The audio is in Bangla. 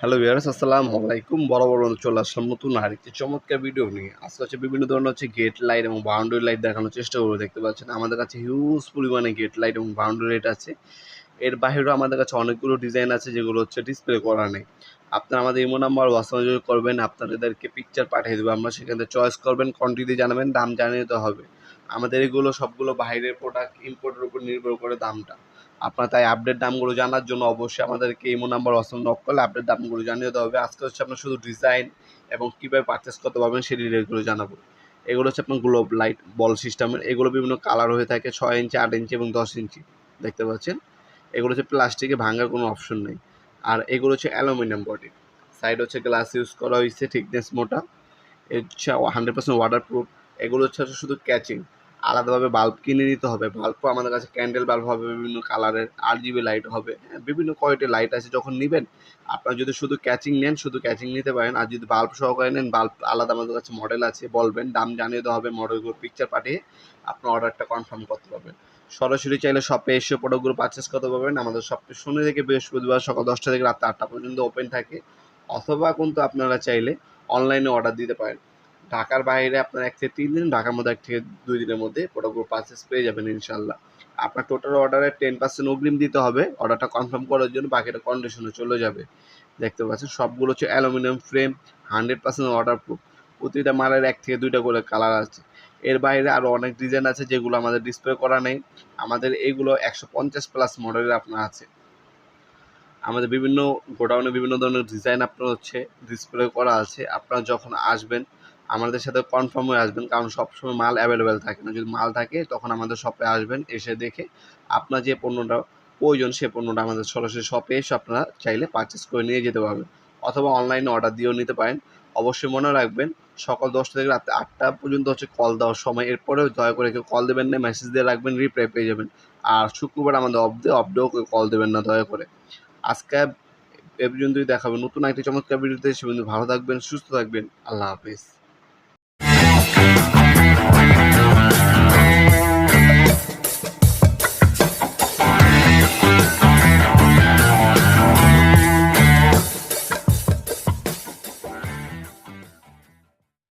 হ্যালো ভিউয়ার্স আসসালামু আলাইকুম বড় বড় চলে আসলাম নতুন আরেকটি চমৎকার ভিডিও নিয়ে। আজকে হচ্ছে বিভিন্ন ধরনের হচ্ছে গেট লাইট এবং বাউন্ডারি লাইট দেখানোর চেষ্টা করব, দেখতে পাচ্ছেন। আমাদের কাছে হিউজ পরিমাণে গেট লাইট এবং বাউন্ডারি লাইট আছে। এর বাইরেও আমাদের কাছে অনেকগুলো ডিজাইন আছে যেগুলো হচ্ছে ডিসপ্লে করা নেই। আপনারা আমাদের ইমো নাম্বার হোয়াটসঅ্যাপ করবেন, আপনাদেরকে পিকচার পাঠিয়ে দেবো। আমরা সেখান থেকে চয়েস করবেন কোয়ান্টিটি জানাবেন, দাম জানিয়ে দিতে হবে। আমাদের এগুলো সবগুলো বাইরের প্রোডাক্ট ইম্পোর্টের উপর নির্ভর করে দামটা। আপনার তাই আপডেট দামগুলো জানার জন্য অবশ্যই আমাদেরকে ইমো নাম্বার হোয়াটসঅ্যাপ নক করলে আপডেট দামগুলো জানিয়ে দেওয়া হবে। আজকে হচ্ছে আপনার শুধু ডিজাইন এবং কীভাবে পারচেস করতে পারবেন সেই ডিটেলগুলো জানাব। এগুলো হচ্ছে আপনার গ্লোব লাইট বল সিস্টেমের এগুলো বিভিন্ন কালার হয়ে থাকে, ছয় ইঞ্চি আট ইঞ্চি এবং দশ ইঞ্চি দেখতে পাচ্ছেন? এগুলো হচ্ছে প্লাস্টিকে ভাঙার কোনো অপশন নেই। আর এগুলো হচ্ছে অ্যালুমিনিয়াম বডি সাইড হচ্ছে গ্লাস ইউজ করা হয়েছে থিকনেস মোটা। হচ্ছে হান্ড্রেড পার্সেন্ট ওয়াটার প্রুফ এগুলো হচ্ছে শুধু ক্যাচিং আলাদাভাবে বাল্ব কিনে নিতে হবে। বাল্বও আমাদের কাছে ক্যান্ডেল বাল্ব হবে, বিভিন্ন কালারের আর জিবি লাইট হবে হ্যাঁ বিভিন্ন কোয়ালিটির লাইট আছে যখন নেবেন, আপনারা যদি শুধু ক্যাচিং নেন, শুধু ক্যাচিং নিতে পারেন, আর যদি বাল্ব সহকারে নেন বাল্ব আলাদা আমাদের কাছে মডেল আছে, বলবেন, দাম জানিয়ে দেওয়া হবে মডেলগুলো পিকচার পাঠিয়ে আপনার অর্ডারটা কনফার্ম করতে পারবেন। সরাসরি চাইলে শপে এসে প্রোডাক্টগুলো পারচেস করতে পারবেন। আমাদের শপে শনি থেকে বৃহস্পতিবার সকাল দশটা থেকে রাত আটটা পর্যন্ত ওপেন থাকে, অথবা কিন্তু আপনারা চাইলে অনলাইনে অর্ডার দিতে পারেন। ঢাকার বাইরে আপনার এক থেকে তিন দিন, ঢাকার মধ্যে এক থেকে দুই দিনের মধ্যে প্রোডাক্টগুলো পারচেস পেয়ে যাবেন ইনশাল্লাহ আপনার টোটাল অর্ডারে টেন পার্সেন্ট অগ্রিম দিতে হবে। অর্ডারটা কনফার্ম করার জন্য বাকিটা কন্ডিশনে চলে যাবে। দেখতে পাচ্ছেন, সবগুলো হচ্ছে aluminium frame hundred percent order proof প্রতিটা মালের এক থেকে দুইটা করে কালার আছে। এর বাইরে আরও অনেক ডিজাইন আছে যেগুলো আমাদের ডিসপ্লে করা নেই। আমাদের এইগুলো একশো পঞ্চাশ প্লাস মডেলের আপনার আছে। আমাদের বিভিন্ন গোডাউনে বিভিন্ন ধরনের ডিজাইন আপনার হচ্ছে ডিসপ্লে করা আছে। আপনারা যখন আসবেন আমাদের সাথে কনফার্ম হয়ে আসবেন, কারণ সবসময় মাল অ্যাভেলেবেল থাকে না। যদি মাল থাকে, তখন আমাদের শপে আসবেন, এসে দেখে আপনার যে পণ্যটা প্রয়োজন, সে পণ্যটা আমাদের সরাসরি শপে এসে আপনারা চাইলে পারচেস করে নিয়ে যেতে পারবেন। অথবা অনলাইনে অর্ডার দিয়েও নিতে পারেন। অবশ্যই মনে রাখবেন, সকাল দশটা থেকে রাত আটটা পর্যন্ত হচ্ছে কল দেওয়ার সময়। এরপরেও দয়া করে কেউ কল দেবেন না মেসেজ দিয়ে রাখবেন রিপ্লাই পেয়ে যাবেন। আর শুক্রবার আমাদের অফ ডে অফ ডেও কেউ কল দেবেন না, দয়া করে। আজকে এ পর্যন্তই দেখাবেন নতুন একটি চমৎকার ভিডিওতে সে পর্যন্ত ভালো থাকবেন, সুস্থ থাকবেন। আল্লাহ হাফিজ।